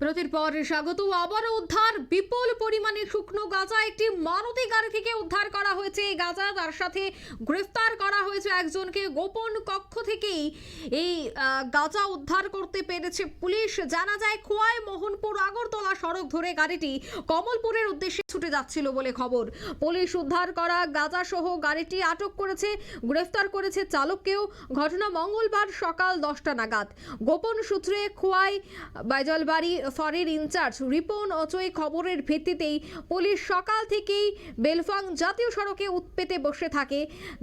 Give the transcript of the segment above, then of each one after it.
বিরতির পর স্বাগত। আবারও উদ্ধার। বিপুল পরিমাণে শুকনো গাঁজা। একটি মারুতি গাড়ি থেকে উদ্ধার করা হয়েছে এই গাঁজা। তার সাথে গ্রেফতার করা হয়েছে একজনকে। গোপন কক্ষ থেকেই এই গাঁজা উদ্ধার করতে পেরেছে পুলিশ। জানা যায়, খোয়াই মোহনপুর আগরতলা সড়ক ধরে গাড়িটি কমলপুরের উদ্দেশ্যে ছুটে যাচ্ছিল বলে খবর। পুলিশ উদ্ধার করা গাঁজা সহ গাড়িটি আটক করেছে, গ্রেফতার করেছে চালককেও। ঘটনা মঙ্গলবার সকাল দশটা নাগাদ। গোপন সূত্রে খোয়াই, বাইজলবাড়ি ফরের ইনচার্জ রিপন অচয় খবরের ভিত্তিতেই পুলিশ সকাল থেকেই বেলফাং জাতীয় সড়কে উৎপেতে বসে থাকে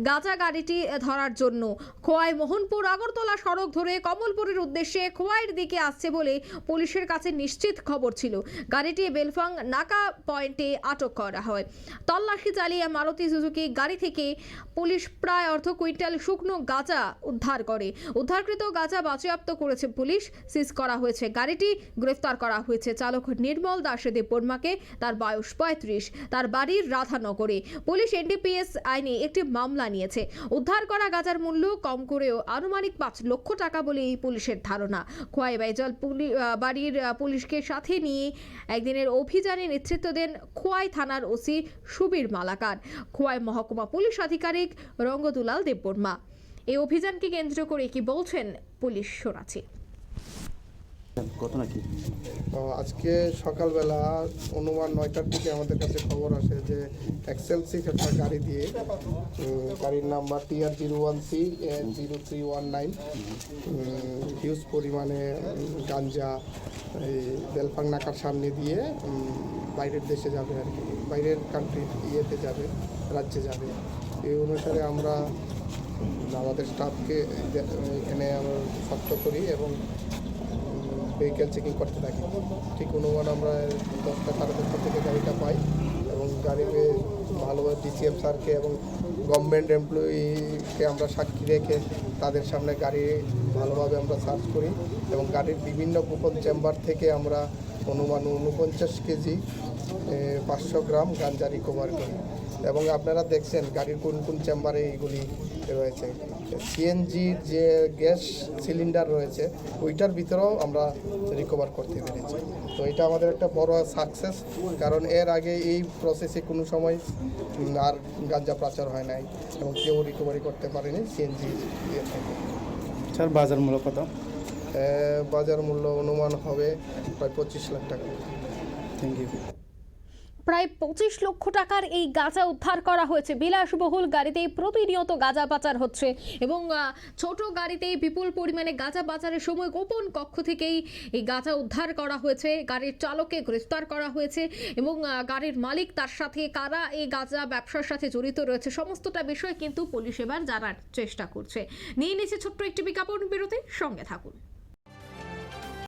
গাঁজা গাড়িটি ধরার জন্য। খোয়াই মোহনপুর আগরতলা সড়ক ধরে কমলপুরের উদ্দেশ্যে খোয়াইয়ের দিকে আসছে বলে পুলিশের কাছে নিশ্চিত খবর ছিল। গাড়িটি বেলফাং নাকা পয়েন্টে আটক করা হয়। তল্লাশি চালিয়ে মারুতি সুজুকি গাড়ি থেকে পুলিশ প্রায় অর্ধ কুইন্টাল শুকনো গাঁজা উদ্ধার করে। উদ্ধারকৃত গাঁজা বাজেয়াপ্ত করেছে পুলিশ, সিজ করা হয়েছে। গাড়িটি গ্রেফতার করা হয়েছে। চালক নির্মল দাস দেববর্মাকে, তার বয়স পঁয়ত্রিশ। তার বাড়ির রাধানগরে। পুলিশ এনডিপিএস আইনে একটি মামলা নিয়েছে। উদ্ধার করা গাজার মূল্য কম করেও আনুমানিক পাঁচ লক্ষ টাকা বলে এই পুলিশের ধারণা। খোয়াই বাইজল বাড়ির পুলিশকে সাথে নিয়ে একদিনের অভিযানে নেতৃত্ব দেন খোয়াই থানার ওসি সুবীর মালাকার। খোয়াই মহকুমা পুলিশ আধিকারিক রঙ্গদুলাল দেববর্মা। এই অভিযানকে কেন্দ্র করে কি বলছেন পুলিশ শোনাচ্ছি। কি? আজকে সকালবেলা অনুমান নয়টার দিকে আমাদের কাছে খবর আসে যে এক্সেল এক্সেলসি একটা গাড়ি দিয়ে গাড়ির number TR zero one C zero three one nine huge পরিমাণে গাঞ্জা, এই বেলফাং নাকার সামনে দিয়ে বাইরের দেশে যাবে আর কি, বাইরের কান্ট্রি ইয়েতে যাবে, রাজ্যে যাবে। এই অনুসারে আমরা আমাদের স্টাফকে এখানে আমরা শক্ত করি এবং ভেহিকেল চেকিং করতে থাকি। ঠিক অনুমান আমরা দশটা সাড়ে দশটা থেকে গাড়িটা পাই এবং গাড়িকে ভালোভাবে ডিসিএম স্যারকে এবং গভর্নমেন্ট এমপ্লয়িকে আমরা সাক্ষী রেখে তাদের সামনে গাড়ি ভালোভাবে আমরা সার্চ করি এবং গাড়ির বিভিন্ন গোপন চেম্বার থেকে আমরা অনুমান উনপঞ্চাশ কেজি পাঁচশো গ্রাম গাঞ্জা রিকভার করি। এবং আপনারা দেখছেন গাড়ির কোন কোন চেম্বারে এইগুলি রয়েছে সিএনজির যে গ্যাস সিলিন্ডার রয়েছে ওইটার ভিতরেও আমরা রিকভার করতে পেরেছি। তো এটা আমাদের একটা বড় সাকসেস কারণ এর আগে এই প্রসেসে কোনো সময় আর গাঞ্জা প্রচার হয় নাই এবং কেউ রিকভারি করতে পারেনি সিএনজি ইয়ে থেকে। স্যার বাজার মূল্য কত? বাজার মূল্য অনুমান হবে প্রায় পঁচিশ লাখ টাকা। থ্যাংক ইউ প্রায় পঁচিশ লক্ষ টাকার এই গাঁজা উদ্ধার করা হয়েছে। বিলাসবহুল গাড়িতেই প্রতিনিয়ত গাঁজা পাচার হচ্ছে এবং ছোট গাড়িতেই বিপুল পরিমাণে গাঁজা পাচারের সময় গোপন কক্ষ থেকেই এই গাঁজা উদ্ধার করা হয়েছে। গাড়ির চালককে গ্রেফতার করা হয়েছে এবং গাড়ির মালিক তার সাথে কারা এই গাঁজা ব্যবসার সাথে জড়িত রয়েছে সমস্তটা বিষয় কিন্তু পুলিশ এবার জানার চেষ্টা করছে। নিয়ে নিচ্ছে ছোট্ট একটি বিজ্ঞাপন বিরতি, সঙ্গে থাকুন।